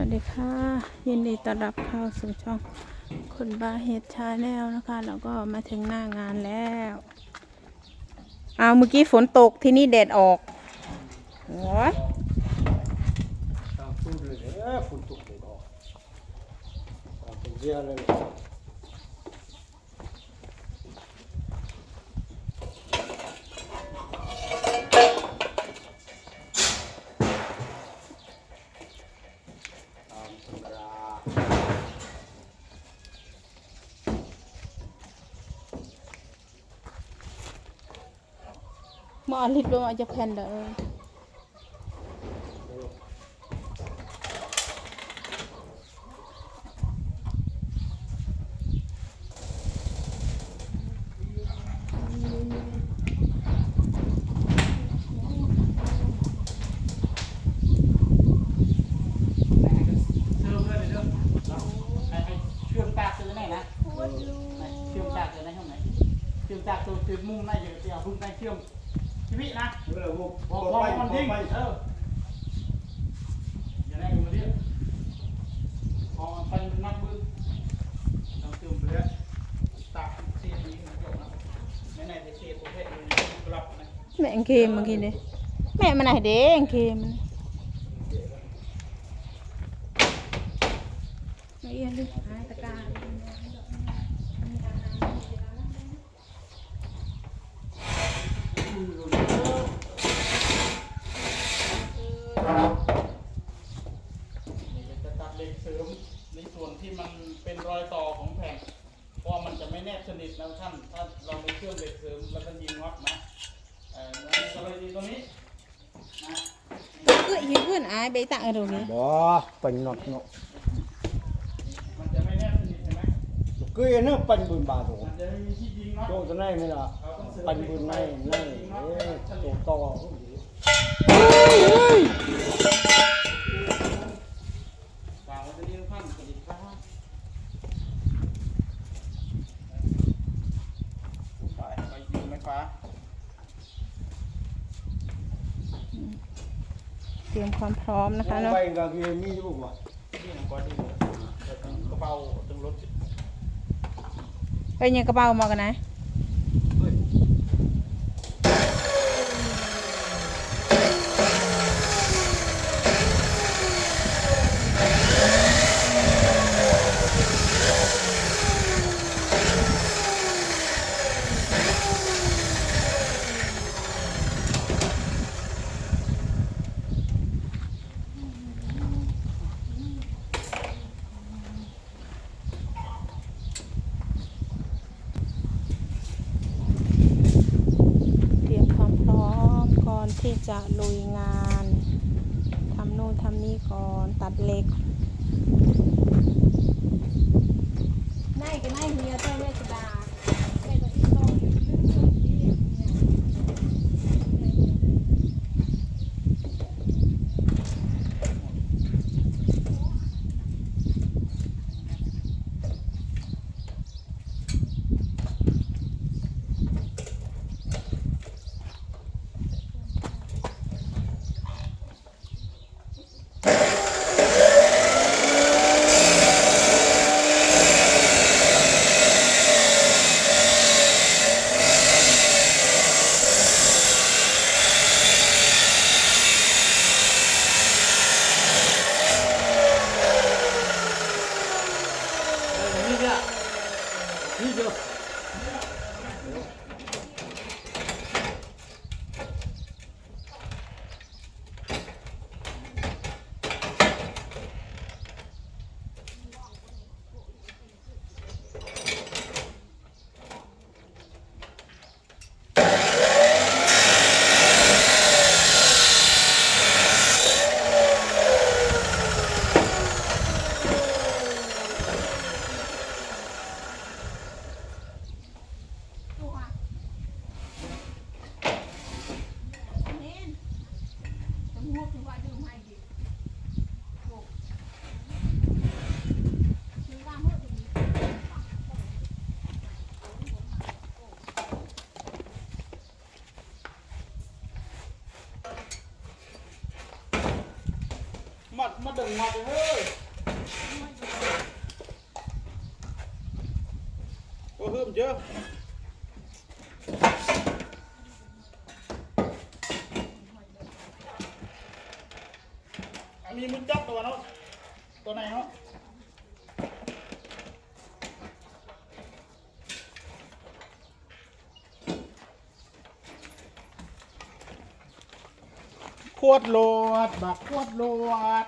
วัสดีค่ะ ยินดีต้อนรับเข้าสู่ช่องคนบาเฮดชาแนลนะคะ แล้วก็มาถึงหน้างานแล้วเอาเมื่อกี้ฝนตกที่นี่แดดออกโอ้ยตามพูดเลยฝนตกเลยก็ตามเป็นเรียเลย หมอลิดลงมาจะแผ่นเด้อเชื่อมเลยเด้อไอ้เชื่อมตากตัวไหนนะเชื่อมตากตัวไหนห้องไหนเชื่อมตากตัวจุดมุมไหนอยู่ที่เอาพึ่งไปเชื่อม ชีวิตนะ เมื่อพวก พอ พอ พอ ไป มัน พอ ทิ้ง ไป เอออย่าได้ดูมาดิพอมันเป็นนักบึ้งต้องเชื่อมไปเลยตากเสียนี้มันจบนะไม่ไหนไปเสียประเภทนี้กลับนะ แม่งเคมเมื่อกี้นี่แม่มันไหนเด้งเคมมันไม่เอียนดิหายตะการ นี่จะตัดเหล็กเสริมในส่วนที่มันเป็นรอยต่อของแผ่น เพราะมันจะไม่แนบสนิทนะท่าน ถ้าเราไม่เชื่อมเหล็กเสริมแล้วก็ยิงน็อตนะเออแล้วนี่ก็เลยดีตรงนี้นะเอ้ยยืนขึ้นอายไปตักอะไรตรงนี้บ่ปันนอดเนาะมันจะไม่แนบสนิทเห็นไหม cứ yên nó ปันบุญบาโตมันจะไม่มีที่ยิงน็อตโตตัวไหนไม่ล่ะปันบุญไหนไหนเอ้โตโตฝากไว้ตรงนี้ท่านสวัสดีครับไปไปยิงไหมฟ้าเตรียมความพร้อมนะคะเนาะไปกับคือมีอยู่บ่ที่หนังก้อนนี่แต่ต้องกระเป๋าตึงรถไปยังกระเป๋ามากันนะเตรียมความพร้อมก่อน ที่จะลุยงานทำนู่นทำนี่ก่อนตัดเหล็ก mặt mắt đừng mặt ơi có hươm chưa? มีมุดจับตัวเนาะตัวไหนเนาะขวดโหลดบักขวดโหลด